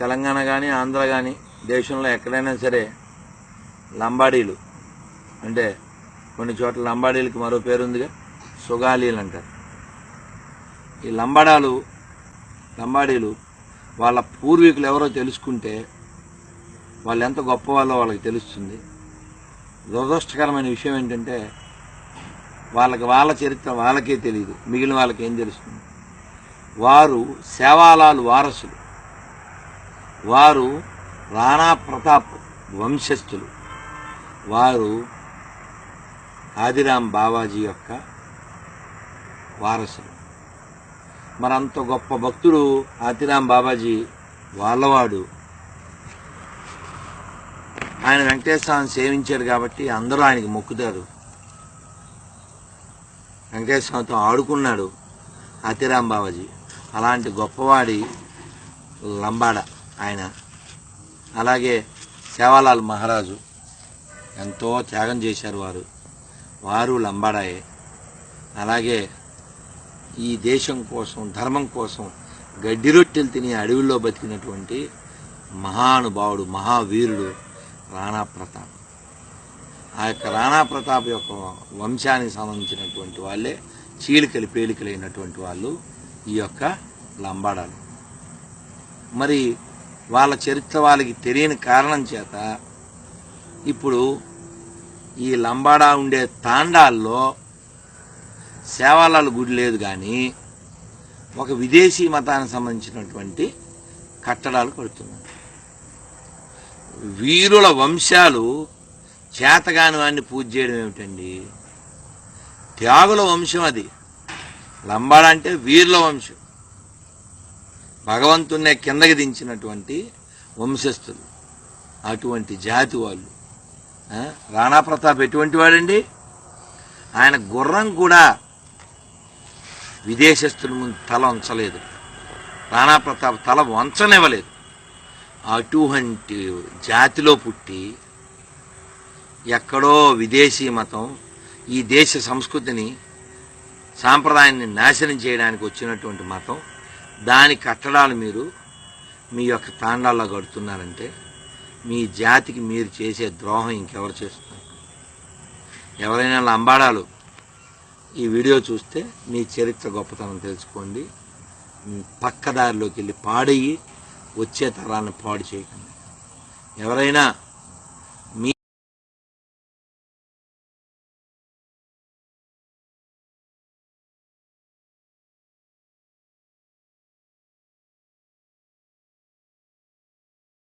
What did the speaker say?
తెలంగాణ కానీ ఆంధ్ర కానీ దేశంలో ఎక్కడైనా సరే లంబాడీలు అంటే కొన్ని చోట్ల లంబాడీలకి మరో పేరుందిగా సుగాలీలు అంటారు. ఈ లంబాడాలు లంబాడీలు వాళ్ళ పూర్వీకులు ఎవరో తెలుసుకుంటే వాళ్ళు ఎంత గొప్ప వాళ్ళో వాళ్ళకి తెలుస్తుంది. దురదృష్టకరమైన విషయం ఏంటంటే వాళ్ళకి వాళ్ళ చరిత్ర వాళ్ళకే తెలియదు మిగిలిన వాళ్ళకి ఏం తెలుస్తుంది? వారు సేవాలాలు వారసులు. వారు రాణా ప్రతాప్ వంశస్థులు. వారు ఆదిరాం బావాజీ యొక్క వారసులు. మరంత అంత గొప్ప భక్తుడు ఆదిరాం బాబాజీ వాళ్ళవాడు. ఆయన వెంకటేశ్వరాన్ని సేవించాడు కాబట్టి అందరూ ఆయనకి మొక్కుతారు. వెంకటేశ్వరతో ఆడుకున్నాడు అతిరాం బాబాజీ అలాంటి గొప్పవాడి లంబాడ. ఆయన. అలాగే సేవాలాల్ మహారాజు ఎంతో త్యాగం చేశారు వారు. వారు లంబాడాయే. అలాగే ఈ దేశం కోసం ధర్మం కోసం గడ్డి రొట్టెలు తిని అడవిలో బతికినటువంటి మహానుభావుడు మహావీరుడు రాణా ప్రతాప్. ఆ యొక్క రాణా ప్రతాప్ యొక్క వంశానికి సంబంధించినటువంటి వాళ్ళే చీలికలు పేలికలైనటువంటి వాళ్ళు ఈ యొక్క లంబాడాలు. మరి వాళ్ళ చరిత్ర వాళ్ళకి తెలియని కారణం చేత ఇప్పుడు ఈ లంబాడా ఉండే తాండాల్లో సేవాలాల గుడి లేదు కానీ ఒక విదేశీ మతానికి సంబంధించినటువంటి కట్టడాలు కడుతున్నారు. వీరుల వంశాలు చేతగాని వాడిని పూజ చేయడం ఏమిటండి? త్యాగుల వంశం అది. లంబాడ అంటే వీరుల వంశం. భగవంతున్నే కిందకి దించినటువంటి వంశస్థులు. అటువంటి జాతి వాళ్ళు. రాణా ప్రతాప్ ఎటువంటి వాడండి? ఆయన గుర్రం కూడా విదేశస్తుల ముందు తల వంచలేదు. రాణా ప్రతాప్ తల వంచనివ్వలేదు. అటువంటి జాతిలో పుట్టి ఎక్కడో విదేశీ మతం ఈ దేశ సంస్కృతిని సాంప్రదాయాన్ని నాశనం చేయడానికి వచ్చినటువంటి మతం దాని కట్టడాలు మీరు మీ యొక్క తాండాల్లో కడుతున్నారంటే మీ జాతికి మీరు చేసే ద్రోహం ఇంకెవరు చేస్తున్నారు ఎవరైనా లంబాడాలు ఈ వీడియో చూస్తే మీ చరిత్ర గొప్పతనం తెలుసుకోండి. పక్కదారిలోకి వెళ్ళి పాడయ్యి వచ్చే తరాన్ని పాడు చేయకండి. ఎవరైనా